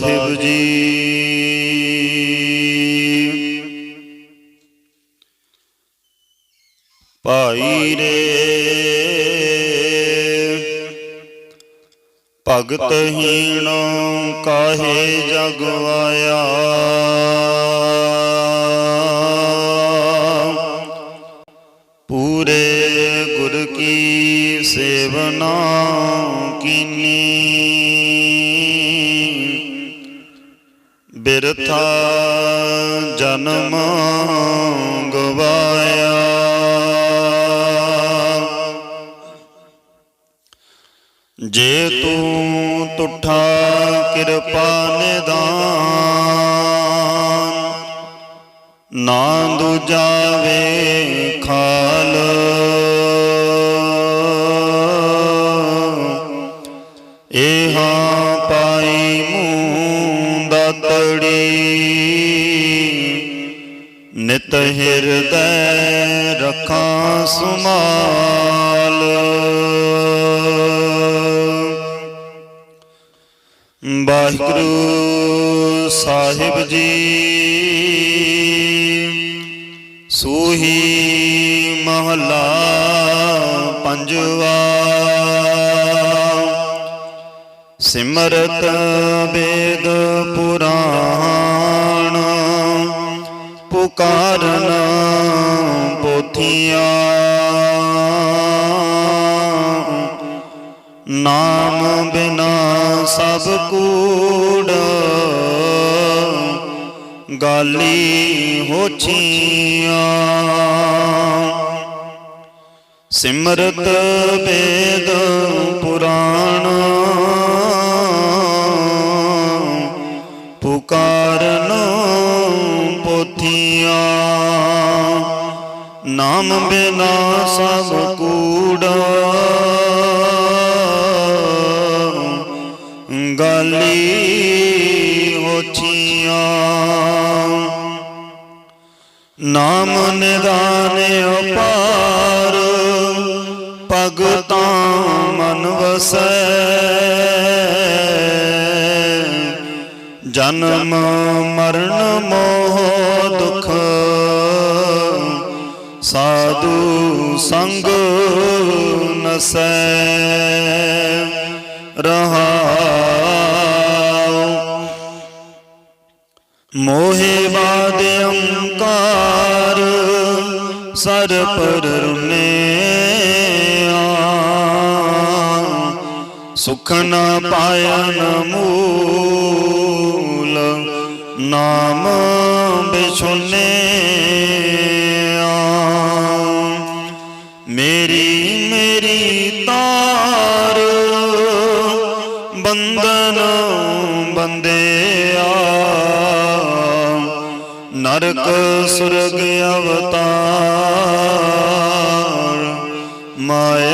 ਸਾਹਿਬ ਜੀ। ਭਾਈ ਰੇ ਭਗਤ ਹੀਣ ਕਾਹੇ ਜਗਵਾਇਆ ਬਿਰਥਾ ਜਨਮ ਗਵਾਇਆ। ਜੇ ਤੂੰ ਤੁਠਾ ਕਿਰਪਾ ਨਿਦਾਨ ਨਾ ਦੁਜਾਵੇ ਖਾਲ ਮੂੰਦਾ ਤੜੀ ਨਿਤ ਹਿਰਦੈ ਰੱਖਾਂ ਸੁਮਾਲ। ਵਾਹਿਗੁਰੂ ਸਾਹਿਬ ਜੀ ਸੂਹੀ ਮਹਲਾ ਪੰਜਵਾ। ਸਿਮਰਤ ਵੇਦ ਪੁਰਾਣ। ਪੁਕਾਰਨ ਪੋਥੀਆਂ ਨਾਮ ਬਿਨਾ ਸਭ ਕੂੜ। ਗਾਲੀ ਹੋਛੀਆਂ। ਸਿਮਰਤ ਵੇਦ ਪੁਰਾਣ। ਪੁਕਾਰਨ ਪੋਥੀਆਂ। ਨਾਮ ਬਿਨਾ ਸਭ ਕੂੜਾ। ਗਾਲੀ ਹੋਛੀਆਂ। ਨਾਮ ਨਿਦਾਨ ਅਪਾਰ ਭਗਤਾਂ ਮਨ ਵਸੈ। ਜਨਮ ਮਰਨ ਮੋਹ ਦੁਖ। ਸਾਧੂ ਸੰਗ ਨਸੈ ਰਹਾਉ। ਮੋਹਿ ਬਾਦ ਅੰਕਾਰ ਸਰ ਪਰ ਰੁਨਿਆ। ਸੁਖ ਨ ਪਾਇਨ ਮੂਲ ਨਾਮ ਬਿਛੁਨਿਆ। ਮੇਰੀ ਮੇਰੀ ਤਾਰ ਬੰਧਨ ਬੰਦਿਆ ਨਰਕ ਸੁਰਗ ਅਵਤਾਰ ਮਾਇਆ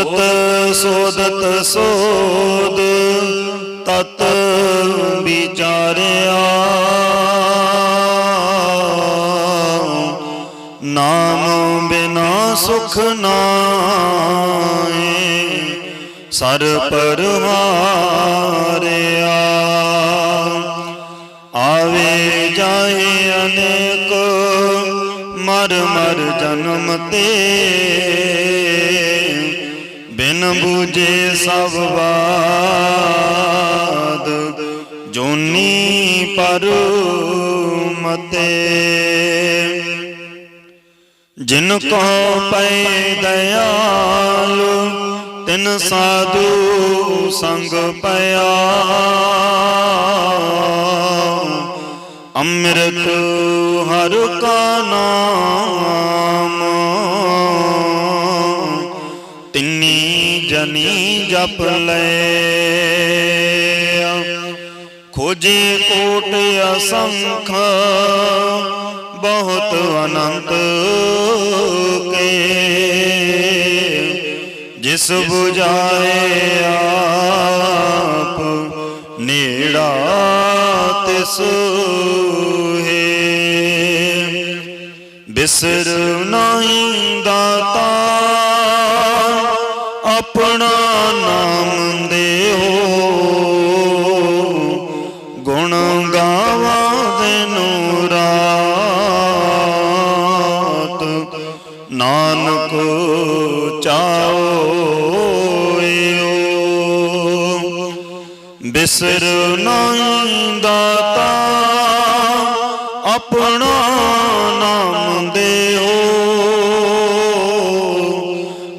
ਸੋਦਤ ਸੋਦਤ, ਸੋਦ, ਤਤ ਵਿਚਾਰਿਆ। ਨਾਮ ਬਿਨਾ ਸੁਖ ਨਾਏ ਸਰ ਪਰਵਾਰਿਆ। ਆਵੇ ਜਾਏ ਅਨੇਕ, ਮਰ ਮਰ ਜਨਮ ਤੇ। ਬਿਨ ਬੂਝੇ ਸਭ ਬਾਦ, ਜੋਨੀ ਪਰ ਮਤੇ ਜਿਨ ਕੋ ਪੈ ਦਇਆਲ, ਤਿਨ ਸਾਧੂ ਸੰਗ ਪਿਆ। ਅੰਮ੍ਰਿਤ ਹਰ ਕਾ ਨਾਮ ਜਨੀ ਜਪ ਲੈ ਖੋਜੇ ਕੋਟ ਅਸੰਖ, ਬਹੁਤ ਅਨੰਤ ਕੇ। ਜਿਸ 부ਝਾਏ ਆਪ, ਨੇੜਾ ਤਿਸ ਹੈ। ਬਿਸਰ ਨਹੀਂ ਦਾਤਾ। ਆਪਣਾ ਨਾਮ ਦੇਓ। ਗੁਣ ਗਾਵਾ ਦਿਨੁ ਰਾਤ। ਨਾਨਕ ਚਾਓ ਬਿਸਰ ਨਹੀਂ ਦਾਤਾ, ਆਪਣਾ ਨਾਮ ਦੇਓ।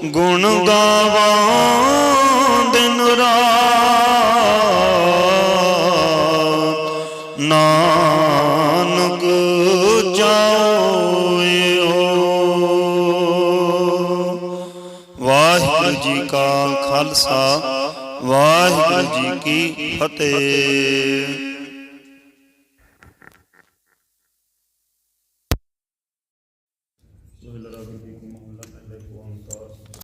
ਗੁਣ ਗਾਵਾ ਨਾਨਕ ਜਾਓ ਵਾਹਿਗੁਰੂ ਜੀ ਕਾ ਖਾਲਸਾ ਵਾਹਿਗੁਰੂ ਜੀ ਕੀ ਫਤਿਹ।